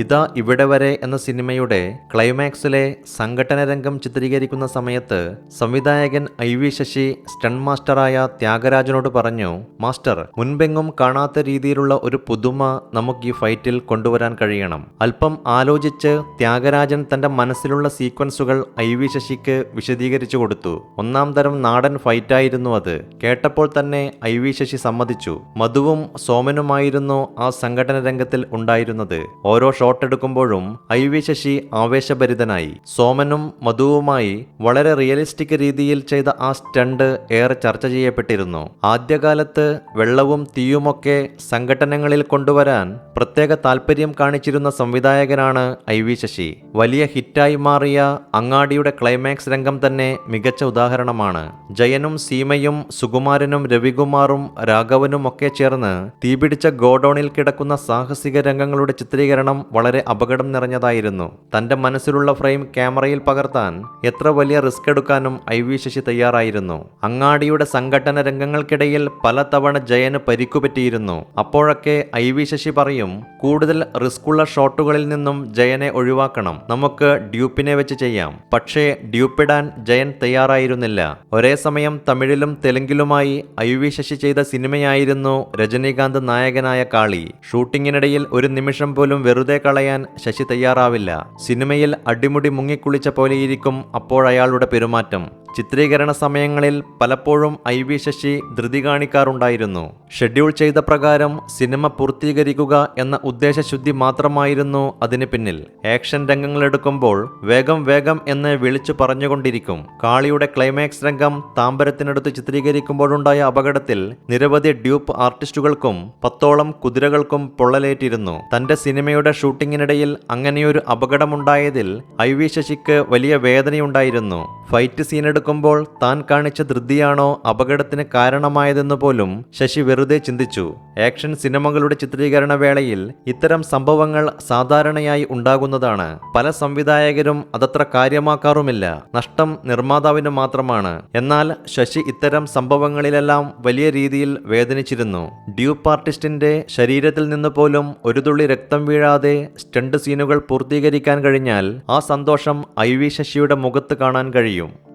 ഇതാ ഇവിടെ വരെ എന്ന സിനിമയുടെ ക്ലൈമാക്സിലെ സംഘടന രംഗം ചിത്രീകരിക്കുന്ന സമയത്ത് സംവിധായകൻ ഐ വി ശശി സ്റ്റണ്ട് മാസ്റ്ററായ ത്യാഗരാജനോട് പറഞ്ഞു മാസ്റ്റർ മുൻപെങ്ങും കാണാത്ത രീതിയിലുള്ള ഒരു പുതുമ നമുക്ക് ഈ ഫൈറ്റിൽ കൊണ്ടുവരാൻ കഴിയണം. അല്പം ആലോചിച്ച് ത്യാഗരാജൻ തന്റെ മനസ്സിലുള്ള സീക്വൻസുകൾ ഐ വി ശശിക്ക് വിശദീകരിച്ചു കൊടുത്തു. ഒന്നാം തരം നാടൻ ഫൈറ്റായിരുന്നു അത്. കേട്ടപ്പോൾ തന്നെ ഐ വി ശശി സമ്മതിച്ചു. മധുവും സോമനുമായിരുന്നു ആ സംഘടന രംഗത്തിൽ ഉണ്ടായിരുന്നത്. ഓരോ ഷോട്ട് എടുക്കുമ്പോഴും ഐ വി ശശി ആവേശഭരിതനായി. സോമനും മധുവുമായി വളരെ റിയലിസ്റ്റിക് രീതിയിൽ ചെയ്ത ആ സ്റ്റണ്ട് ഏറെ ചർച്ച ചെയ്യപ്പെട്ടിരുന്നു. ആദ്യകാലത്ത് വെള്ളവും തീയുമൊക്കെ സംഘടനകളിൽ കൊണ്ടുവരാൻ പ്രത്യേക താല്പര്യം കാണിച്ചിരുന്ന സംവിധായകനാണ് ഐ വി ശശി. വലിയ ഹിറ്റായി മാറിയ അങ്ങാടിയുടെ ക്ലൈമാക്സ് രംഗം തന്നെ മികച്ച ഉദാഹരണമാണ്. ജയനും സീമയും സുകുമാരനും രവികുമാറും രാഘവനും ഒക്കെ ചേർന്ന് തീപിടിച്ച ഗോഡൌണിൽ കിടക്കുന്ന സാഹസിക രംഗങ്ങളുടെ ചിത്രീകരണം വളരെ അപകടം നിറഞ്ഞതായിരുന്നു. തന്റെ മനസ്സിലുള്ള ഫ്രെയിം ക്യാമറയിൽ പകർത്താൻ എത്ര വലിയ റിസ്ക് എടുക്കാനും ഐ വി ശശി തയ്യാറായിരുന്നു. അങ്ങാടിയുടെ സംഘടന രംഗങ്ങൾക്കിടയിൽ പലതവണ ജയന് പരിക്കുപറ്റിയിരുന്നു. അപ്പോഴൊക്കെ ഐ വി ശശി പറയും കൂടുതൽ റിസ്ക്കുള്ള ഷോട്ടുകളിൽ നിന്നും ജയനെ ഒഴിവാക്കണം. നമുക്ക് ഡ്യൂപ്പിനെ വെച്ച് ചെയ്യാം. പക്ഷേ ഡ്യൂപ്പിടാൻ ജയൻ തയ്യാറായിരുന്നില്ല. ഒരേ സമയം തമിഴിലും തെലുങ്കിലുമായി ഐ വി ശശി ചെയ്ത സിനിമയായിരുന്നു രജനീകാന്ത് നായകനായ കാളി. ഷൂട്ടിങ്ങിനിടയിൽ ഒരു നിമിഷം പോലും വെറുതെ കളയാൻ ശശി തയ്യാറാവില്ല. സിനിമയിൽ അടിമുടി മുങ്ങിക്കുളിച്ച പോലെയിരിക്കും അപ്പോഴയാളുടെ പെരുമാറ്റം. ചിത്രീകരണ സമയങ്ങളിൽ പലപ്പോഴും ഐ വി ശശി ധൃതി കാണിക്കാറുണ്ടായിരുന്നു ഷെഡ്യൂൾ ചെയ്ത പ്രകാരം സിനിമ പൂർത്തീകരിക്കുക എന്ന ഉദ്ദേശശുദ്ധി മാത്രമായിരുന്നു അതിന് പിന്നിൽ. ആക്ഷൻ രംഗങ്ങളെടുക്കുമ്പോൾ വേഗം വേഗം എന്ന് വിളിച്ചു പറഞ്ഞുകൊണ്ടിരിക്കും. കാളിയുടെ ക്ലൈമാക്സ് രംഗം താമ്പരത്തിനടുത്ത് ചിത്രീകരിക്കുമ്പോഴുണ്ടായ അപകടത്തിൽ നിരവധി ഡ്യൂപ്പ് ആർട്ടിസ്റ്റുകൾക്കും പത്തോളം കുതിരകൾക്കും പൊള്ളലേറ്റിരുന്നു. തന്റെ സിനിമയുടെ ഷൂട്ടിങ്ങിനിടയിൽ അങ്ങനെയൊരു അപകടമുണ്ടായതിൽ ഐ വി ശശിക്ക് വലിയ വേദനയുണ്ടായിരുന്നു. ഫൈറ്റ് സീൻ എടുക്കുമ്പോൾ താൻ കാണിച്ച ധൃതിയാണോ അപകടത്തിന് കാരണമായതെന്ന് പോലും ശശി വെറുതെ ചിന്തിച്ചു. ആക്ഷൻ സിനിമകളുടെ ചിത്രീകരണ വേളയിൽ ഇത്തരം സംഭവങ്ങൾ സാധാരണയായി ഉണ്ടാകുന്നതാണ്. പല സംവിധായകരും അതത്ര കാര്യമാക്കാറുമില്ല. നഷ്ടം നിർമ്മാതാവിന് മാത്രമാണ്. എന്നാൽ ശശി ഇത്തരം സംഭവങ്ങളിലെല്ലാം വലിയ രീതിയിൽ വേദനിച്ചിരുന്നു. ഡ്യൂപ്പ് ആർട്ടിസ്റ്റിന്റെ ശരീരത്തിൽ നിന്ന് പോലും ഒരു തുള്ളി രക്തം വീഴാതെ സ്റ്റണ്ട് സീനുകൾ പൂർത്തീകരിക്കാൻ കഴിഞ്ഞാൽ ആ സന്തോഷം ഐ വി ശശിയുടെ മുഖത്ത് കാണാൻ കഴിയും.